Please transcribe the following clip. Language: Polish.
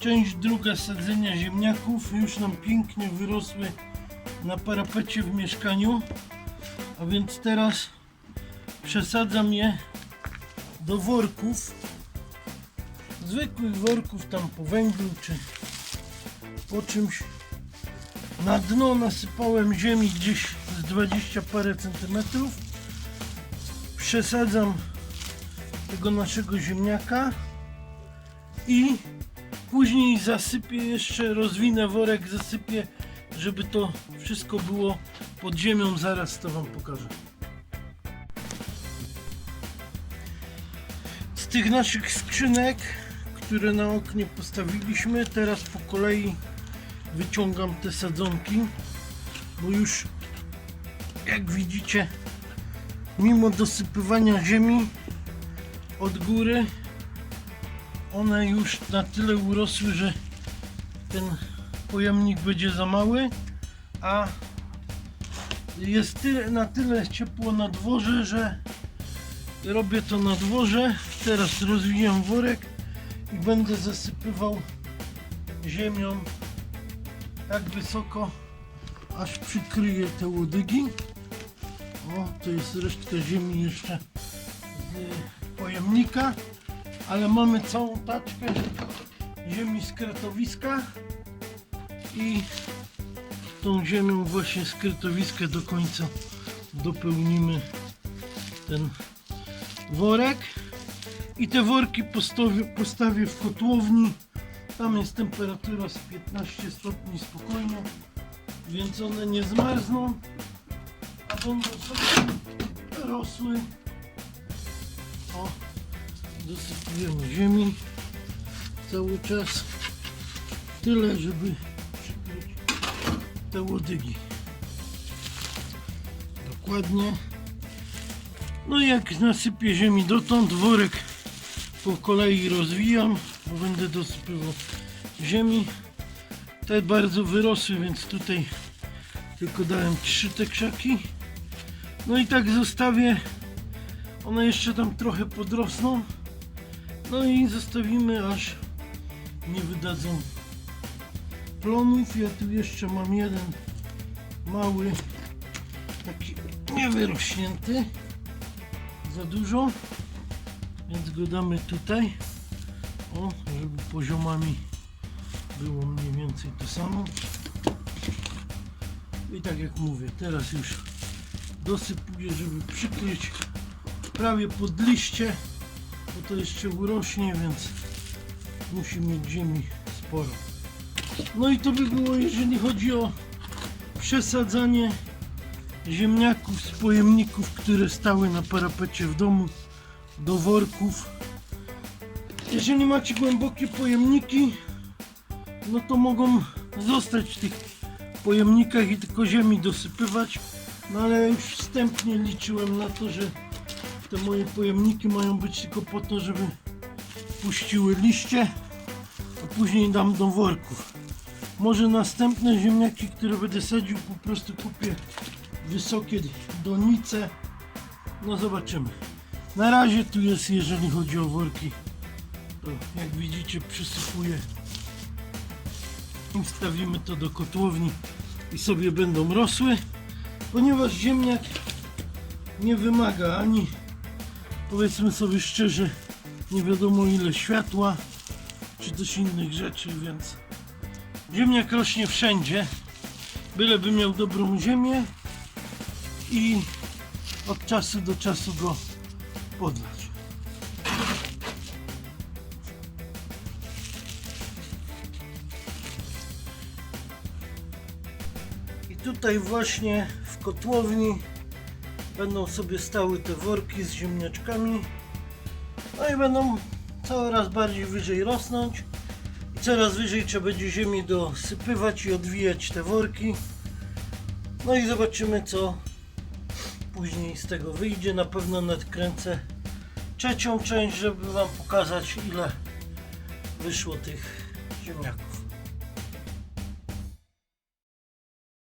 część druga sadzenia ziemniaków już nam pięknie wyrosły na parapecie w mieszkaniu. A więc teraz przesadzam je do worków. Zwykłych worków tam po węglu czy po czymś. Na dno nasypałem ziemi gdzieś z 20 parę centymetrów. Przesadzam tego naszego ziemniaka i później zasypię jeszcze, rozwinę worek, zasypię, żeby to wszystko było pod ziemią. Zaraz to Wam pokażę. Z tych naszych skrzynek, które na oknie postawiliśmy, teraz po kolei wyciągam te sadzonki, bo już jak widzicie, mimo dosypywania ziemi od góry, one już na tyle urosły, że ten pojemnik będzie za mały, a jest tyle, na tyle ciepło na dworze, że robię to na dworze. Teraz rozwijam worek i będę zasypywał ziemią tak wysoko, aż przykryje te łodygi. O, to jest resztka ziemi jeszcze z pojemnika, ale mamy całą taczkę ziemi z kretowiska i tą ziemią właśnie z kretowiska do końca dopełnimy ten worek. I te worki postawię, postawię w kotłowni. Tam jest temperatura z 15 stopni spokojnie więc one nie zmarzną a będą sobie rosły. O dosypujemy ziemi cały czas tyle żeby przykryć te łodygi dokładnie no jak nasypię ziemi dotąd, worek po kolei rozwijam, bo będę dosypywał ziemi. Te bardzo wyrosły, więc tutaj tylko dałem trzy te krzaki. No i tak zostawię, one jeszcze tam trochę podrosną. No i zostawimy aż nie wydadzą plonów. Ja tu jeszcze mam jeden mały, taki niewyrośnięty za dużo, więc go damy tutaj, o, żeby poziomami było mniej więcej to samo. I tak jak mówię, teraz już dosypuję, żeby przykryć prawie pod liście, bo to jeszcze urośnie, więc musi mieć ziemi sporo. No i to by było, jeżeli chodzi o przesadzanie ziemniaków z pojemników, które stały na parapecie w domu do worków. Jeżeli macie głębokie pojemniki, no to mogą zostać w tych pojemnikach i tylko ziemi dosypywać. No ale już wstępnie liczyłem na to, że te moje pojemniki mają być tylko po to, żeby puściły liście, a później dam do worków. Może następne ziemniaki, które będę sadził, po prostu kupię wysokie donice. No zobaczymy. Na razie tu jest, jeżeli chodzi o worki, to jak widzicie przysypuję. Wstawimy to do kotłowni i sobie będą rosły, ponieważ ziemniak nie wymaga ani, powiedzmy sobie szczerze, nie wiadomo ile światła, czy też innych rzeczy, więc ziemniak rośnie wszędzie, byleby miał dobrą ziemię i od czasu do czasu go podlać. I tutaj właśnie w kotłowni będą sobie stały te worki z ziemniaczkami. No i będą coraz bardziej wyżej rosnąć. I coraz wyżej trzeba będzie ziemi dosypywać i odwijać te worki. No i zobaczymy co później z tego wyjdzie. Na pewno nadkręcę trzecią część, żeby Wam pokazać ile wyszło tych ziemniaków.